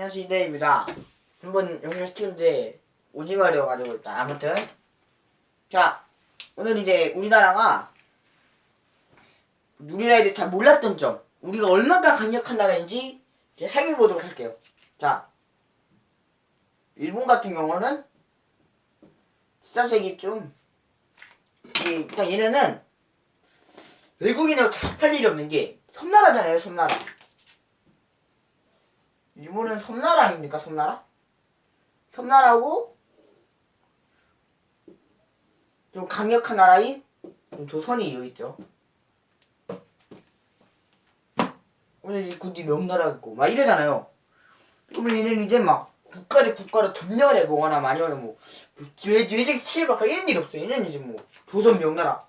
안녕하세요 이대입니다 한번 영상 시켰는데 오징어려 가지고 있다 아무튼. 자 오늘 이제 우리나라가 우리나라에 잘 몰랐던 점 우리가 얼마나 강력한 나라인지 이제 살펴보도록 할게요. 자 일본 같은 경우는 14세기쯤 이게 일단 얘네는 외국인하고 잡할 일이 없는 게 섬나라잖아요 섬나라 일본은 섬나라 아닙니까 섬나라? 섬나라고 좀 강력한 나라인 좀 조선이 여기 있죠. 오늘 이 군디 명나라 있고 막 이러잖아요. 그러면 얘네는 이제 막 국가를 국가로 점령을 해보거나 아니면 뭐 외, 외적 치해받거나 이런 일이 없어요. 얘네는 이제 뭐 조선 명나라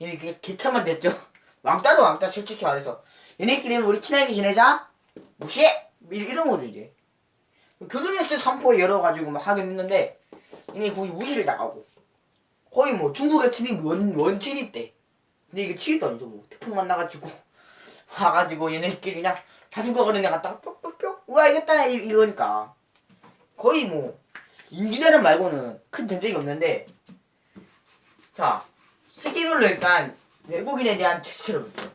얘네 그냥 개차만 됐죠. 왕따도 왕따 솔직히 말해서 얘네끼리는 우리 친하게 지내자 무시해 이- 이런 거죠 이제. 교도소에서 삼포 열어가지고 막 하긴 했는데 얘네 거기 무시를 나가고. 거의 뭐 중국의 침입 원, 원침입 때. 근데 이게 치유도 아니죠 뭐. 태풍 만나가지고 와가지고 얘네끼리 그냥 다 죽어가는 애 갔다가 뿅뿅뿅 이- 이거니까. 거의 뭐 임기대란 말고는 큰 전쟁이 없는데 자 세계별로 일단 외국인에 대한 테스트를 볼게요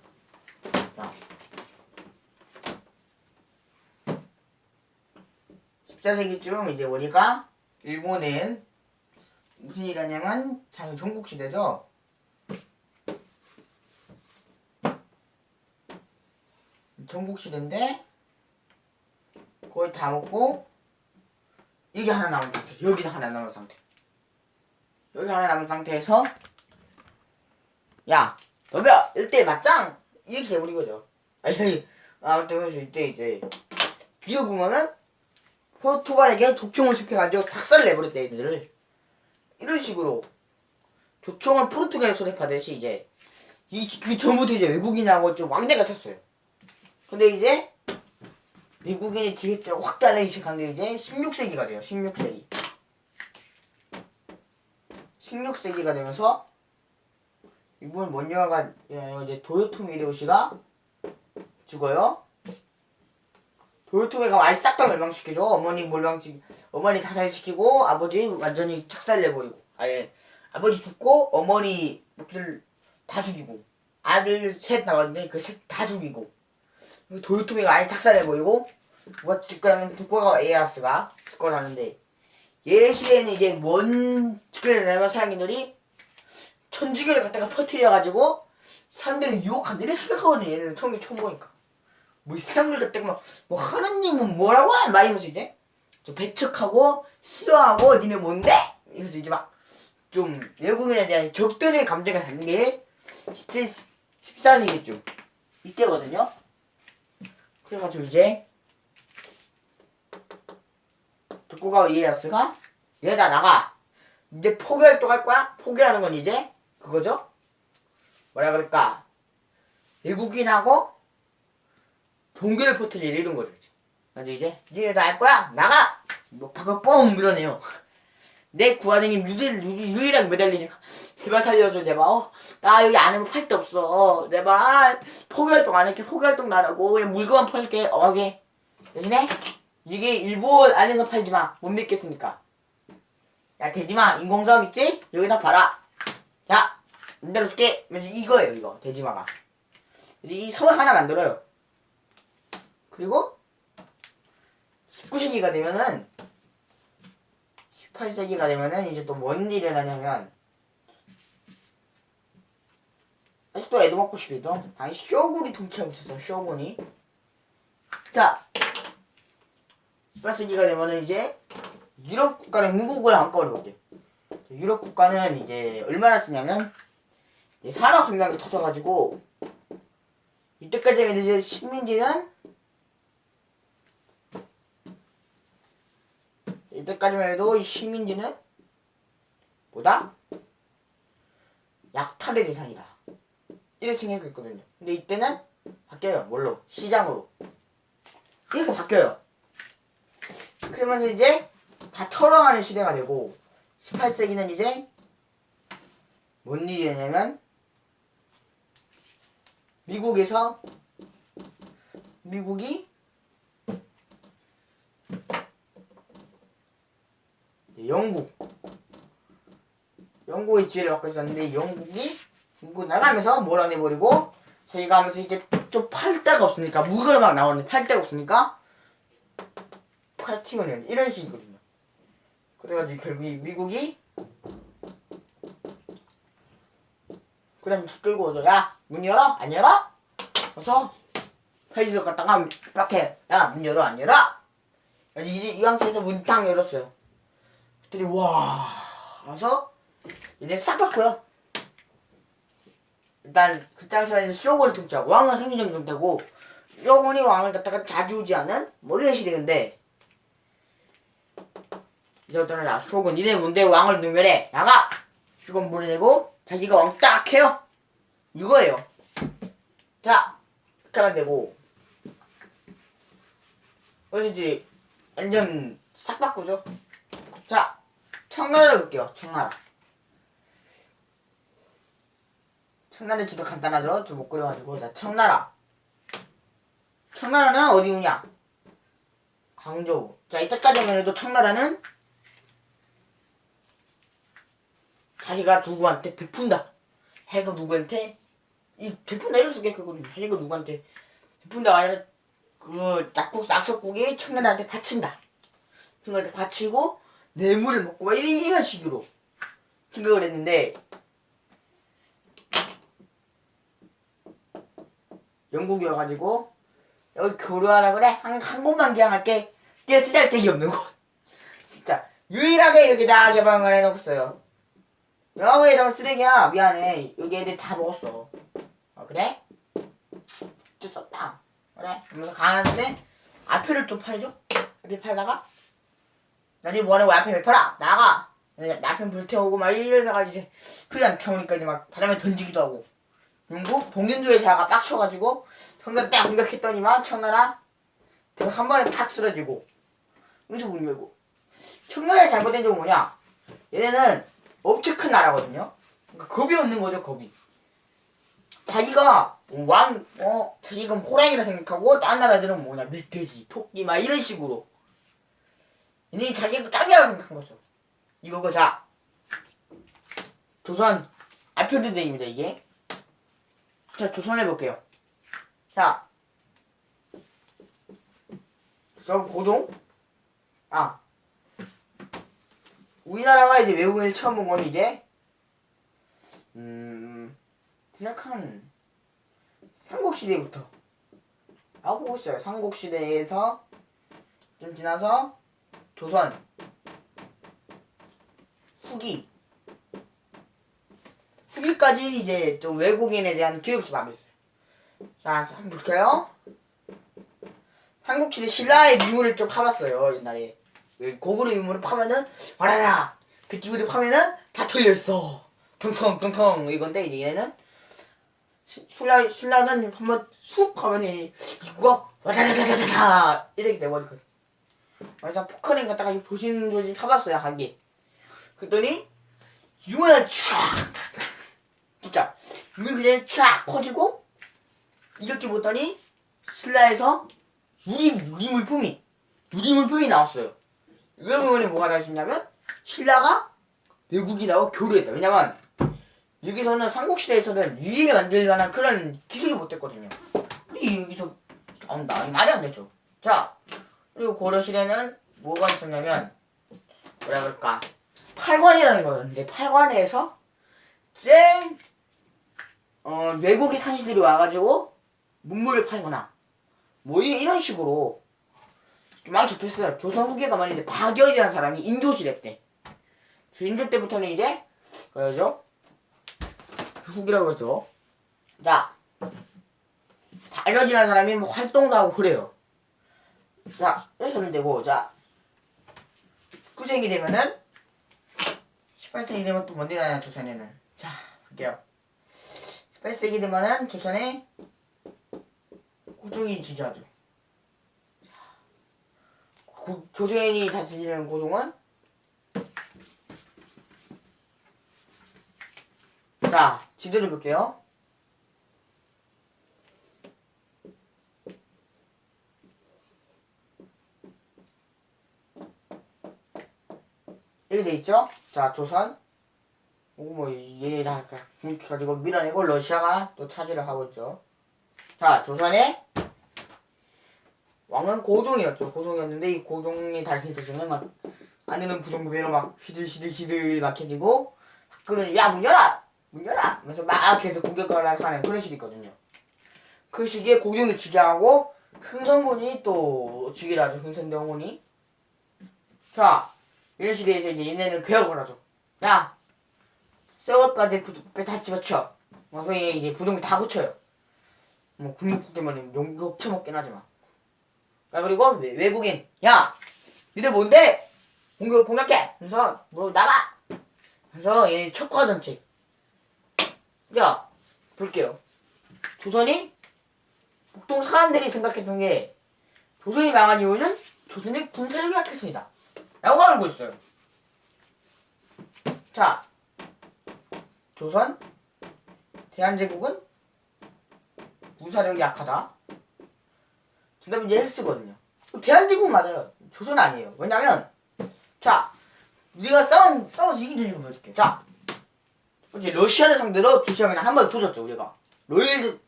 14세기쯤 이제 우리가 일본은 무슨 일 하냐면 장 전국 시대죠. 전국 시대인데 거의 다 먹고 이게 하나 남은 상태 여기도 하나 남은 상태. 여기 하나 남은 상태에서 야 너야 1대 맞짱! 이렇게 돼버린 거죠. 아무튼 그래서 이때 이제 비어 보면은 포르투갈에게 조총을 습해가지고 작살을 내버렸대 얘들을 이런 식으로 조총을 포르투갈에 소립하듯이 이제 이 그 전부터 이제 외국인하고 좀 왕래가 쳤어요. 근데 이제 외국인이 뒤에 좀 확단하기 시작한 게 이제 16세기가 돼요. 16세기. 16세기가 되면서 이분 먼저가 이제 도요토미 히데요시가 죽어요. 도요토미가 많이 싹다 멸망시키죠. 어머니 멸망시 어머니 타살시키고 아버지 완전히 착살내버리고. 아예 아버지 죽고 어머니 목들 다 죽이고. 아들 셋 나왔는데 그 셋 다 죽이고. 도요토미가 아예 착살해버리고. 누가 집가라면 두꺼가 에이아스가 집가 하는데. 얘 시에는 이제 뭔 집가를 내면 사장님들이 천주교를 갖다가 퍼뜨려가지고 사람들을 유혹한다. 이렇게 생각하거든요. 얘는 처음에 처음 보니까 뭐 이상한 걸 갖다가 막, 뭐 하느님은 뭐라고 막 이러면서 이제 좀 배척하고 싫어하고 니네 뭔데? 이러면서 이제 막 좀 외국인에 대한 적대의 감정을 갖는 게 17, 14세기쯤 이때거든요. 그래가지고 이제 독구가 이에야스가 얘다 나가 이제 포기활동 할 거야? 포기하는 건 이제 그거죠? 뭐라 그럴까 외국인하고 종교를 퍼뜨리려 이런 거죠. 그래서 이제 니네 다 할 거야? 나가! 뭐 방금 뻥 밀어내요. 내 구하장님 유일, 유- 유일하게 매달리니까. 제발 살려줘 제발. 어? 나 여기 안 하면 팔데 없어. 제발. 포기활동 안 할게. 포기활동 나라고. 그냥 물건만 팔게. 어하게 대신에 이게 일본 안에서 팔지 마. 못 믿겠으니까. 야 대지마. 인공사업 있지? 여기다 팔아. 자 만들어 줄게. 그래서 이거예요 이거. 대지마가. 이제 이 섬을 하나 만들어요 그리고 19세기가 되면은 18세기가 되면은 이제 또 뭔 일이 일어나냐면 아직도 에도 먹고 싶이죠 아니 쇼군이 통치하고 있었어요 쇼군이. 자 18세기가 되면은 이제 유럽 국가랑 미국을 한꺼번에 볼게요 유럽 국가는 이제 얼마나 쓰냐면 이제 산업 혁명이 터져가지고 이때까지는 이제 식민지는 이때까지만 해도 이 식민지는 뭐다? 약탈의 대상이다. 이렇게 생각했거든요. 근데 이때는 바뀌어요. 뭘로? 시장으로. 이렇게 바뀌어요. 그러면서 이제 다 털어가는 시대가 되고 18세기는 이제 뭔 일이 되냐면 미국에서 미국이 영국 영국의 지혜를 받고 있었는데 영국이 영국 나가면서 몰아내버리고 저희가 하면서 이제 좀 팔 데가 없으니까 무거운 막 나오는데 팔 데가 없으니까 파티원이 이런 식이거든요. 그래가지고 결국 이 미국이 그냥 끌고 오죠. 야, 문 열어? 안 열어? 그래서 페이지를 갖다가 이렇게 야, 문 열어? 안 열어? 이제 이 상태에서 문 딱 열었어요. 그랬더니 와, 와서 이제 싹 바꿔요. 일단 그 당시에 쇼군이 통치하고 왕은 생기정이 좀 되고 쇼군이 왕을 갖다가 자주우지 않은 뭐 이런 시대인데. 이제부터는 야 쇼군 니네 뭔데 왕을 능멸해 나가! 쇼군 물어내고 자기가 왕 딱 해요. 이거예요. 자 그렇게 되고. 그래서 이제 완전 싹 바꾸죠 자 청나라를 볼게요. 청나라. 청나라 지도 간단하죠? 좀 못 그려가지고. 자 청나라. 청나라는 어디 있냐? 광저우. 자 이때까지만 해도 청나라는 자기가 누구한테 베푼다. 해가 누구한테? 이 베푼다 이럴 수가 있거든요 해가 누구한테 베푼다가 아니라 그 약국 약속국이 청나라한테 바친다. 청나라한테 바치고 뇌물을 먹고 막 이런, 이런 식으로 생각을 했는데 영국이 와가지고 여기 교류하라 그래? 한, 한 곳만 기항할게. 이게 쓰잘데기 없는 곳. 진짜 유일하게 이렇게 다 개방을 해놓았어요. 영국에다가 쓰레기야. 미안해. 여기 애들 다 먹었어. 어 그래? 어쩔 수 없다. 그래? 그러면서 가는데 앞에를 좀 팔죠? 앞에 팔다가 뭐하는 거야 앞에 왜 팔아 나가. 앞에 불태우고 막 이러다가. 이제 그냥 태우니까 이제 막 바람에 던지기도 하고. 영국 동인도에 자가 빡쳐가지고 평균 딱 공격했더니만 청나라 한 번에 팍 쓰러지고. 여기서 문 열고. 청나라의 잘못된 점은 뭐냐? 얘네는 엄청 큰 나라거든요. 그러니까 겁이 없는 거죠 겁이. 자기가 왕, 어, 자기가 호랑이라 생각하고 다른 나라들은 뭐냐? 멧돼지, 토끼 막 이런 식으로 얘네 자기가 짱이라고 생각한 거죠 이거고 자 조선 아편전쟁입니다 이게 자, 조선 해볼게요. 자, 저 고종? 아, 우리나라가 이제 외국인을 처음 본 건 이제, 음, 생각한 삼국시대부터. 보고 있어요. 삼국시대에서 좀 지나서 조선, 후기, 후기까지 이제 좀 외국인에 대한 교육도 남아있어요. 자, 한번 볼까요? 한국시대 신라의 유물을 좀 파봤어요, 옛날에. 고구려 유물을 파면은, 와라라! 그 뒤를 파면은 다 털려있어. 텅텅, 텅텅, 이건데, 이제 얘는, 시- 신라, 신라는 한번 쑥 하면 이 입구가 와자자자자자 이렇게 돼버리거든. 그래서 포크링 갖다가 조심조심 파봤어요, 하기. 그랬더니, 유물을 쫙! 진짜 눈이 그냥 쫙 커지고 이렇게 보더니 신라에서 유리 유리 물품이 유리 물품이 나왔어요. 보면 뭐가 있냐면 신라가 외국인하고 교류했다. 왜냐면 여기서는 삼국시대에서는 유리를 만들 만한 그런 기술을 못했거든요. 근데 여기서 나온다. 말이 안 되죠. 자 그리고 고려시대는 뭐가 있었냐면 뭐라 그럴까 팔관이라는 거였는데 팔관에서 제일 어, 외국의 산시들이 와가지고 문물을 팔거나 뭐 이- 이런 식으로 좀 많이 접했어요. 조선 후기가 말인데 박열이라는 사람이 인도시대 때. 그 인도 때부터는 이제 그러죠. 후기라고 그러죠. 자, 박열이라는 사람이 뭐 활동도 하고 그래요. 자, 이렇게 하면 되고, 자, 9세기 되면은 18세기 되면 또뭔일 하냐 조선에는. 자, 볼게요. 18세기 되면은 조선에 고종이 지지하죠. 고, 조선이 다스리는 고종은 자 지도를 볼게요. 이렇게 돼 있죠? 자, 조선. 뭐, 뭐, 얘네 다 가- 가지고 밀어내고 러시아가 또 차지를 하고 있죠. 자, 조선의 왕은 고종이었죠. 고종이었는데 이 고종이 달리기 전에 막 안에는 부정부배로 막 히들히들히들 막혀지고 그러니 야문 열어 문 열어 하면서 막 계속 공격을 하는 그런 식이 있거든요. 그 시기에 고종이 즉위하고 흥선군이 또 하죠. 흥선대원군이 자 이런 시대에서 이제 얘네는 개혁을 하죠. 야 쇠골까지 부배 다 집어쳐. 그래서 이제 부정부 다 고쳐요. 뭐 때문에 용기 쳐먹긴 하지만. 자 그리고 외, 외국인 야 니들 뭔데 공격 공격해 그래서 뭐 나가 그래서 얘 척화 정책 야 볼게요 조선이 보통 사람들이 생각했던 게 조선이 망한 이유는 조선의 군사력이 약해서이다 라고 알고 있어요 자 조선 대한제국은 군사력이 약하다 정답은 이제 헬스거든요. 대한민국 맞아요. 조선 아니에요. 왜냐면 자 우리가 싸운 싸워서 이긴 이유 보여줄게. 자 이제 러시아를 상대로 두 시간이나 한번 도졌죠 우리가. 로일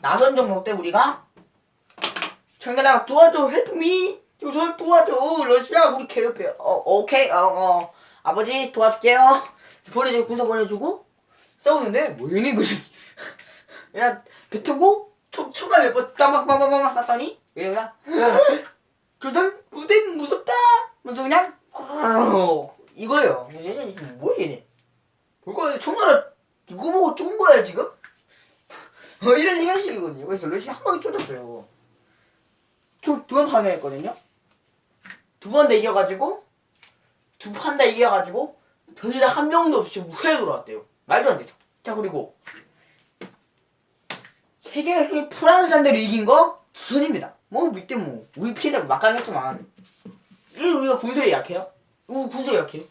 나선 정도 때 우리가 청나라 도와줘 헬프미 조선 도와줘. 러시아 우리 괴롭혀. 어 오케이. 어 어. 아버지 도와줄게요. 보내주고 군사 보내주고. 싸우는데? 뭐 얘네 그야 배 타고 초, 초가 몇번 따박따박따박 쌌더니? 얘가 조선 부대 무섭다. 하면서 그냥 이거예요. 이게 뭐야 얘네? 볼거 총알을 이거 보고 쫀 거야 지금? 어, 이런 이런 식이거든요. 그래서 러시아 한 방에 쫓았어요. 두번 파괴했거든요 두 번 다 이겨가지고 두 판 다 이겨가지고 변시다 한 명도 없이 무사히 돌아왔대요 말도 안 되죠 자 그리고 세계 프랑스 상대로 이긴 거 조선입니다. 뭐 밑에 뭐 위피라고 막강했지만 이 우리가 군사력이 약해요. 우리 군사력이 약해요.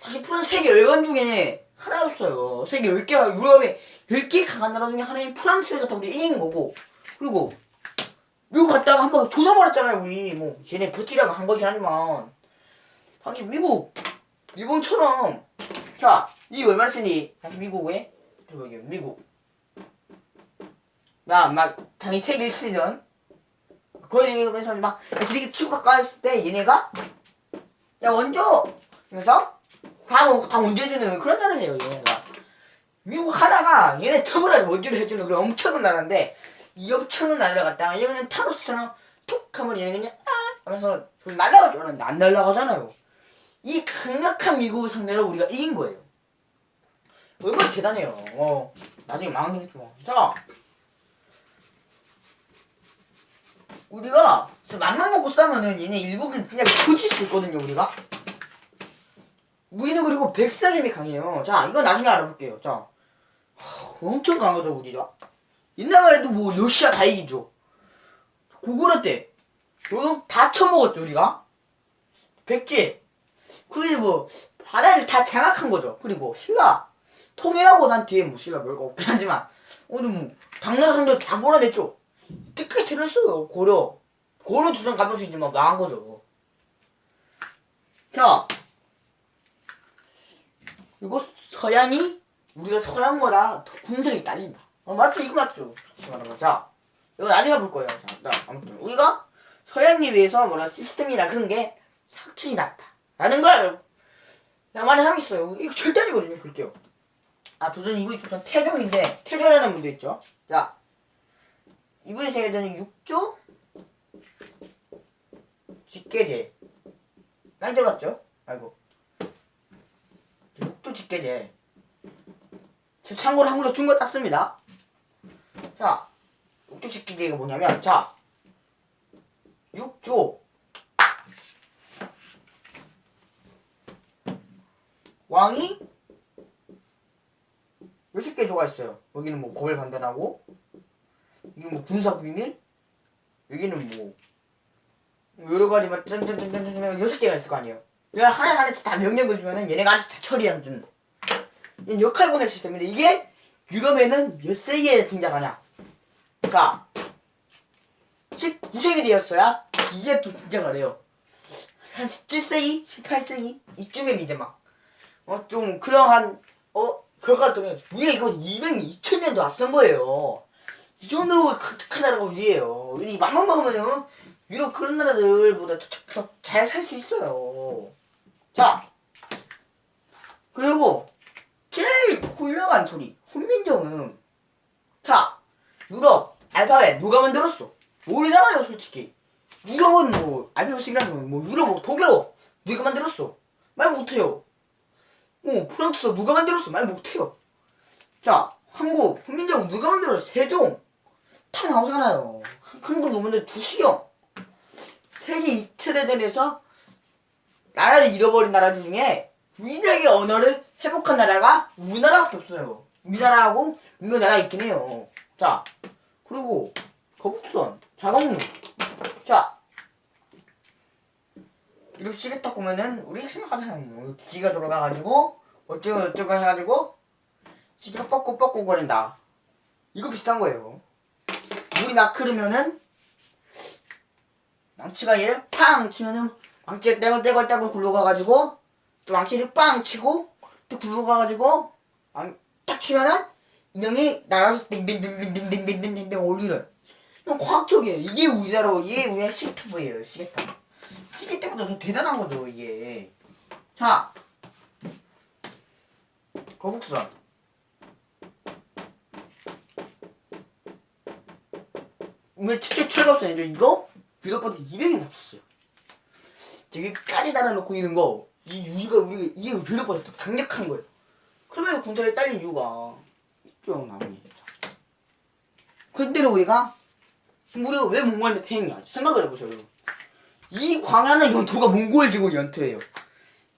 사실 프랑스 세계 열강 중에 하나였어요. 세계 10개가 유럽에 10개 강한 나라 중에 하나인 프랑스가 다 우리 이긴 거고 그리고 미국 갔다가 한번 조져버렸잖아요 우리. 뭐 쟤네 버티다가 한 거긴 하지만 당시 미국 일본처럼. 자이 얼마나 쓰니? 당시 미국에 들어보게 미국. 야, 막, 당연히 세계 1차전. 그러면서 막, 지들이 치고받고 했을 때, 얘네가, 야, 원조! 그래서, 다, 다 원조해주는 그런 나라예요, 얘네가. 미국 하다가, 얘네 터블을 원조를 해주는 그런 엄청난 나라인데, 이 엄청난 나라를 갖다가, 얘는 타로스처럼 툭 하면 얘는 그냥, 아! 하면서, 날아갈 줄 알았는데, 안 날아가잖아요. 이 강력한 미국을 상대로 우리가 이긴 거예요. 얼마나 대단해요. 어, 나중에 망하겠지만. 자, 우리가 맘만 먹고 싸면은 얘네 일본은 그냥 고칠 수 있거든요 우리가 우리는 그리고 백사점이 강해요 자 이거 나중에 알아볼게요 자 하, 엄청 강하죠 우리가 옛날만 해도 뭐 러시아 다 이기죠. 고구려 때? 요즘 다 처먹었죠 우리가? 백제. 그게 뭐 바다를 다 장악한 거죠. 그리고 신라. 통일하고 난 뒤에 뭐 신라 별거 없긴 하지만 오늘 뭐 당나라 상대 다 몰아냈죠. 끝까지 들었어요 고려. 고려 주전 가볼 수 있지만 망한 거죠. 자. 그리고 서양이 우리가 서양보다. 더 군사력이 딸린다 어 맞죠? 이거 맞죠? 말하면 자 이거 나중에 볼 거예요. 자, 자 아무튼 우리가 서양에 비해서 뭐라 시스템이나 그런 게 확실히 낫다. 라는 걸 나만의 함이 있어요. 이거 절대 아니거든요 볼게요 아 조선 이거 조선 태종인데 태종이라는 분도 있죠? 자 이분이 생각되는 6조 직계제. 많이 들어봤죠? 아이고. 6조 직계제. 저 참고로 한국에서 준 거 땄습니다 자 6조 직계제가 뭐냐면 자 6조 왕이 몇십 개 조가 있어요 여기는 뭐 고별 반대하고 이건 뭐 군사 비밀? 여기는 뭐 여러 가지 막 짠짠짠짠짠 여섯 개가 있을 거 아니에요. 얘가 하나 하나씩 다 명령을 주면은 얘네가 아직 다 처리하는 준. 이 역할 분해 시스템인데 이게 유럽에는 몇 세기에 등장하냐? 그러니까 19세기 되었어야 이제 또 등장을 해요. 한 17세기, 18세기 이쯤엔 이제 막 어 좀 그러한 어 결과가 뜨면 우리가 이거 200년, 2000년도 앞선 거예요. 이 정도로 크다라고 위해요. 이 맘만 먹으면요 유럽 그런 나라들보다 더 잘 살 수 있어요. 자 그리고 제일 훌륭한 소리 훈민정음 자 유럽 알파벳 누가 만들었어? 모르잖아요 솔직히 유럽은 뭐 알파벳이라는 뭐 유럽 뭐 독일어 누가 만들었어? 말 못해요 뭐 프랑스어 누가 만들었어? 말 못해요 자 한국 훈민정음 누가 만들었어? 세종 다 나오잖아요 한국 누구는 주시경 세계 이틀대전에서 나라를 잃어버린 나라 중에 유일하게 언어를 회복한 나라가 우리나라밖에 없어요. 우리나라하고 몇몇 나라 있긴 해요. 자, 그리고 거북선, 자동문. 자, 이렇게 시계딱 보면은 우리가 생각하잖아요. 뭐 기가 돌아가가지고 어쩌고 어쩌고 해가지고 시계가 뻑꾸 뻑꾸 거린다. 이거 비슷한 거예요. 물이 막 흐르면은 망치가 얘를 팡 치면은 망치가 떼굴떼굴떼굴 굴러가가지고 또 망치를 빵 치고 또 굴러가가지고 망- 딱 치면은 인형이 날아서 딩딩딩딩딩딩딩딩딩 올리는 이건 과학적이에요 이게 우리나라 이게 우리나라 시계탑이에요 시계탑 시계탑보다 더 대단한 거죠 이게 자 거북선 오늘 최초 철갑선이죠 이거 유럽보다 200이 남았어요 여기까지 달아놓고 있는 거, 이 유리가 우리 이게 유럽보다 더 강력한 거예요. 그러면서 군사에 딸린 이유가 있죠, 나머지. 근데 우리가 우리가 왜 몽골한테 패했냐? 생각을 해보세요, 여러분. 이 광활한 영토가 몽골 제국 영토예요.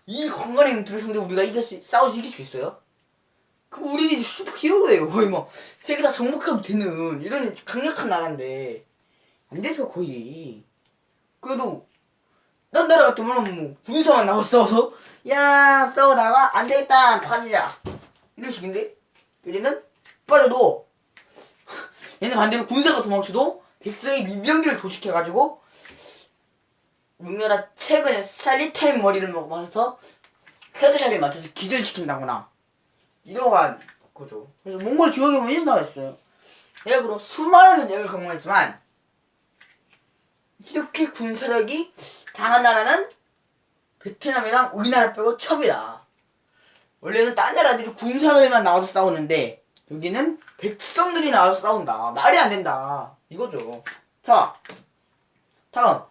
이 광활한 영토를 상대로 우리가 이길 수, 싸워서 이길 수 있어요? 그럼 우리는 이제 슈퍼 히어로예요. 거의 뭐 세계 다 정복하면 되는 이런 강력한 나라인데 안 되죠, 거의. 그래도 딴 나라 같으면 뭐 군사만 나와 싸워서 야 싸우다가 안 되겠다 빠지자 이런 식인데 얘네는 빠져도 얘네 반대로 군사가 도망쳐도 백성의 민병기를 도식해가지고 우리나라 최근에 살리타임 머리를 먹어서 헤드샷에 맞춰서 기절시킨다거나. 이러한 거죠. 그래서 몽골 기억에 보면 이런 나라 있어요. 내가 그럼 수많은 전쟁을 경험했지만 이렇게 군사력이 강한 나라는 베트남이랑 우리나라 빼고 처음이다. 원래는 딴 나라들이 군사들만 나와서 싸우는데 여기는 백성들이 나와서 싸운다. 말이 안 된다. 이거죠. 자, 다음.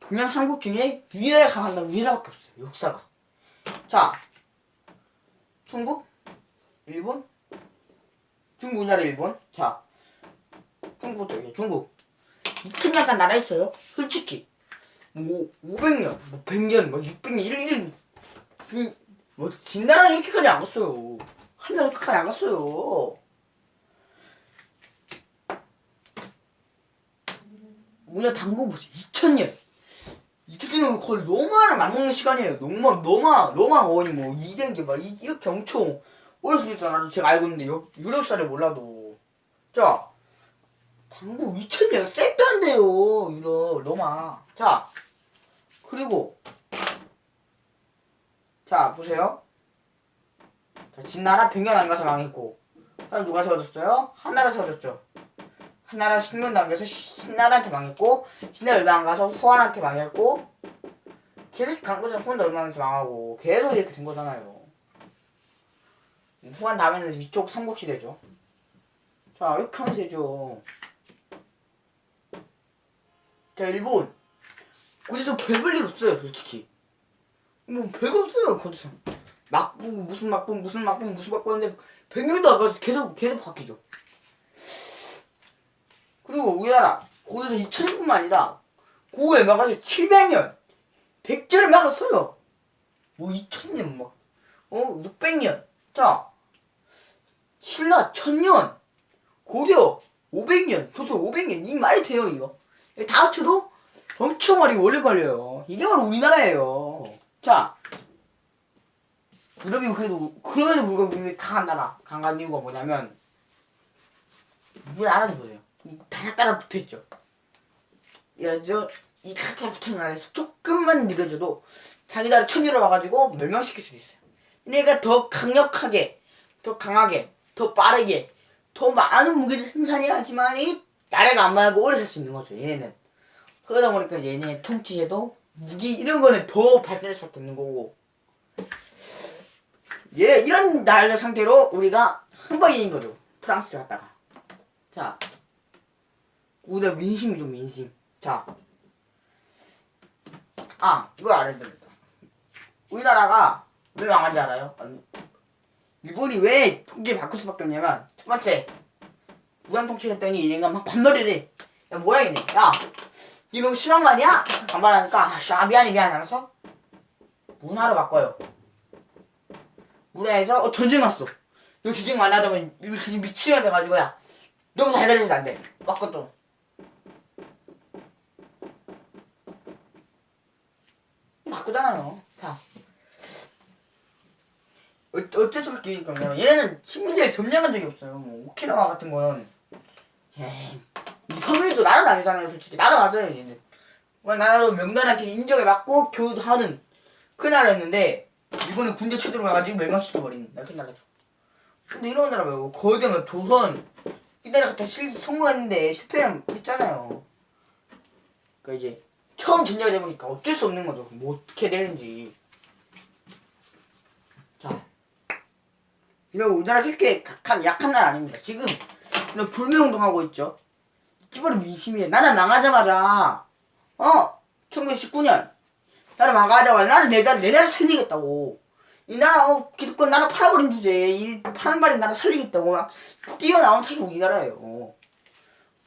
동양 한국 중에 유일하게 강한 나라 우리나라밖에 없어요. 역사가. 자, 중국, 일본, 중국, 우리나라, 일본. 자, 중국부터 얘기해. 중국. 2000년 나라 있어요. 솔직히. 뭐 500년, 뭐 100년, 뭐 600년 이런 이런 그뭐 진나라 이렇게까지 안 갔어요. 한 달을 탁안 갔어요. 문화 당근 벌써 2000년. 이때는 거의 로마를 맞먹는 시간이에요. 로마, 로마, 로마 어머니 뭐, 이대인게 막, 이, 이렇게 엄청 어렸을 때 나도 제가 알고 있는데, 유럽사를 몰라도. 자, 당구 2000년, 잽한데요 유럽, 로마. 자, 그리고, 자, 보세요. 자 진나라 100년 안 가서 망했고. 그다음 누가 세워졌어요? 한나라 세워졌죠. 한나라 10년 안 가서 신나라한테 망했고 신나라 얼마 안 가서 후한한테 망했고 계속 간 거잖아 후한도 얼마 안 가서 망하고 계속 이렇게 된 거잖아요. 후한 다음에는 위쪽 삼국시대죠. 자 이렇게 하면 되죠. 자 일본. 거기서 별볼 일 없어요 솔직히. 뭐 별거 없어요 거기서 막부 무슨 막부 무슨 막부 무슨 막부인데 백년도 안 가서 계속 계속 바뀌죠 그리고 우리나라 거기서 2000년뿐만 아니라 고에 막아서 700년 100절을 막았어요 뭐 2000년 막 어? 600년 자 신라 1000년 고려 500년 저도 500년 이 말이 돼요 이거 다 합쳐도 엄청 많이 오래 걸려요. 이게 바로 우리나라예요. 자, 유럽이 그래도 그럼에도 불구하고 우리 강한 나라, 강한 이유가 뭐냐면 우리 나라도 보세요. 다 따라 붙어 있죠. 야, 저이 카트가 붙어 있는 나라에서 조금만 느려져도 자기 나라 천유로 와가지고 멸망시킬 수도 있어요. 얘네가 더 강력하게, 더 강하게, 더 빠르게, 더 많은 무기를 생산해야지만 이 나라가 안 망하고 오래 살 수 있는 거죠. 얘네는. 그러다 보니까 얘네 통치제도, 무기 이런 거는 더 발전할 수밖에 없는 거고. 예, 이런 나라 상태로 우리가 한 방에 이긴 거죠. 프랑스 갔다가. 자, 우리가 민심이죠, 민심. 자, 아, 이거 알아야 됩니다. 우리나라가 왜 망한지 알아요? 아니, 일본이 왜 통치 바꿀 수밖에 없냐면, 첫 번째, 무한 통치했더니 얘네가 막 반말을 해. 야, 뭐야, 얘네. 야, 이놈 거 아니야? 반말하니까, 아, 씨, 아, 미안해, 미안해. 알았어? 문화로 바꿔요. 문화에서, 어, 전쟁 났어. 너 전쟁 많이 하다 보면, 일본 전쟁 미치게 돼가지고, 야, 너무 달달해서 안 돼. 바꿔 바꾸잖아요. 자. 어, 어쩔 수밖에 없니까요. 얘네는 식민지를 점령한 적이 없어요. 뭐, 오키나와 같은 건. 에이, 이 섬유도 나라는 아니잖아요, 솔직히. 나라 맞아요, 얘는. 나라로 명나라한테 인정을 받고 교류하는 그 나라였는데, 일본은 군대 체제로 가가지고 멸망시켜 버린 나큰 나라죠. 근데 이런 나라 말고, 거의 되면 조선, 이 나라 갖다 실, 성공했는데 실패했잖아요. 그니까 이제, 처음 진작이 되보니까 어쩔 수 없는 거죠. 뭐 어떻게 되는지. 자. 이거 우리나라 그렇게 약한, 약한 나라 아닙니다. 지금, 이런 불매 운동하고 있죠. 기본은 민심이에요. 나라 망하자마자, 어, 1919년. 나라 망하자마자 나는 내, 나- 내 나라 살리겠다고. 이 나라, 어, 기득권 나라 팔아버린 주제에, 이 파란발인 나라 살리겠다고 막 뛰어나온 타이 우리나라예요.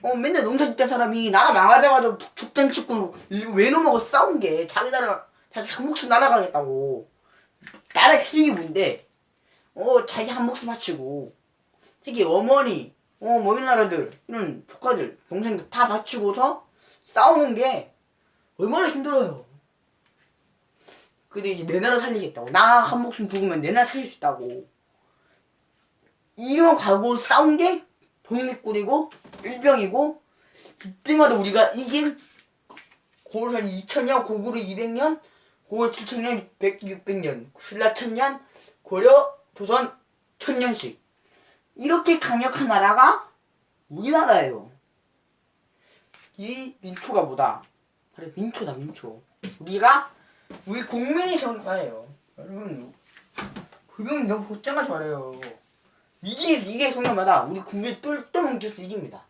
어, 맨날 농사 짓던 사람이 나라 망하자마자 죽던 축구 외놈하고 싸운 게 자기 나라, 자기 한 목숨 날아가겠다고. 나라 필요이 뭔데, 어, 자기 한 목숨 바치고, 특히 어머니, 어, 뭐 이런 나라들, 이런 조카들, 동생들 다 바치고서 싸우는 게 얼마나 힘들어요. 근데 이제 내 나라 살리겠다고. 나 한 목숨 죽으면 내 나라 살릴 수 있다고. 이런 각오로 싸운 게 독립군이고 일병이고 그때마다 우리가 이긴 고을선 2000년, 고구려 200년, 고구려 7천년, 100, 600년, 신라 1000년, 고려, 조선 1000년씩 이렇게 강력한 나라가 우리나라예요. 이 민초가 뭐다? 바로 민초다 민초. 우리가 우리 국민이 나라예요. 여러분 불명 너무 걱정하지 말아요. 이게 이게 순간마다 우리 국민을 뚫뚫 뭉쳐서 이깁니다.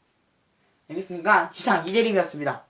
알겠습니까? 기상 이대림이었습니다.